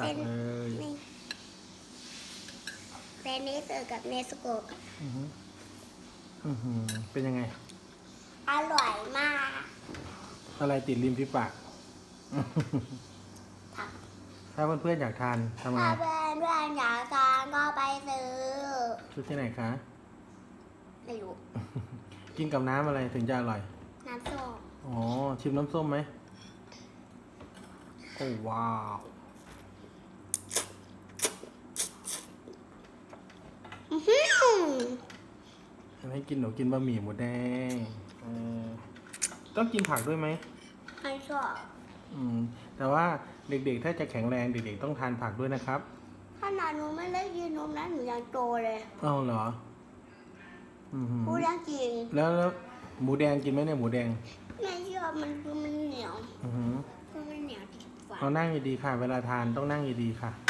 ตักเลยนี่เซนนิสึกับเนสโกะอือหืออือหือเป็นยังไง อร่อยมาก อะไรติดริมฝีปาก ผัก ถ้าเพื่อนๆอยากทานทำไงถ้าเพื่อนเพื่อนๆอยากทานก็ไปซื้อซื้อที่ไหนคะ ไม่รู้ กินกับน้ำอะไรถึงจะอร่อย น้ำส้ม อ๋อ ชิมน้ำส้มไหมโอ้ว้าว อื้อหือ ให้กินหนูกินบะหมี่หมูแดงเออต้องกินผักด้วยไหมไม่ชอบอืมแต่ว่าเด็กๆ ถ้าจะแข็งแรงเด็กๆต้องทานผักด้วยนะครับ ขนาดหนูไม่ได้กินนมนะหนูยังโตเลยเอาเหรออือหือพูดเรื่องจริงแล้วแล้วหมูแดงกินไหมเนี่ยหมูแดงไม่ชอบมันคือมันเหนียวอือหือคือมันเหนียวติดฟันเอานั่งดีๆค่ะ เวลาทานต้องนั่งดีๆค่ะอืม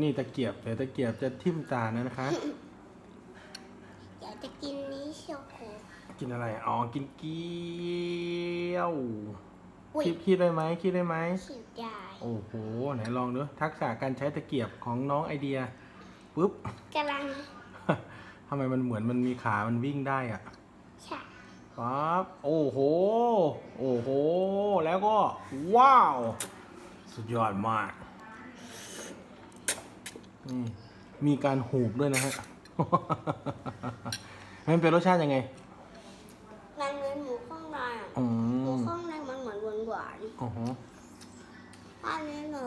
นี่ตะเกียบเดี๋ยวตะเกียบจะทิ่มตานะนะคะอยากจะกินนี้เชียวโคกินอะไร อ๋อ กินเกี๊ยวอุ้ยคิดคิดได้ไหมคิดได้ไหม ฉีดยาโอ้โห ไหนลองดูทักษะการใช้ตะเกียบของน้องไอเดียปุ๊บ กำลังทำไมมันเหมือนมันมีขา มันวิ่งได้อะใช่ปั๊บ โอ้โห โอ้โห แล้วก็ ว้าว สุดยอดมาก นี่มีการหูบด้วยนะฮะ มันเป็นรสชาติยังไง มันเหมือนหมูข้างในอะอืหมูมข้างในมันเหมือนหวานหวานโอ้โหๆอันนี้หนู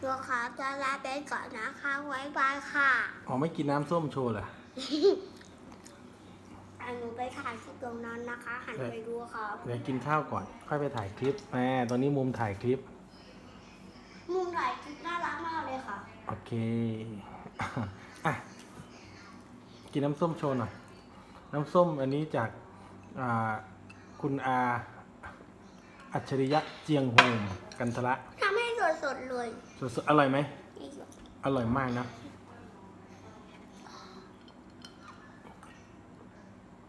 หนูขอจะลาไปก่อนนะคะไว้บายค่ะอ๋อไม่กินน้ำส้มโชว์เหรอ อันหนูไปถ่ายคลิปตรงนั้นนะคะ หันไปดูครับ เดี๋ยวกินข้าวก่อน ค่อยไปถ่ายคลิปแหมตอนนี้มุมถ่ายคลิป มุมถ่ายคลิปน่ารักมากเลยค่ะ โอเคอะกินน้ำส้มโชว์หน่อย น้ำส้มอันนี้จากอ่าคุณอาอัจฉริยะเจียงโฮมกันทละทำให้สดๆเลยสดๆอร่อยไหม นี่หยดอร่อยมากนะ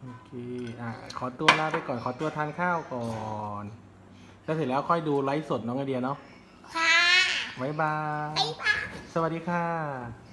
โอเคอะขอตัวลาไปก่อนขอตัวทานข้าวก่อน แล้วเสร็จแล้วค่อยดูไลฟ์สดน้องไอเดียเนาะค่ะบ๊ายบาย บ๊ายบาย สวัสดีค่ะ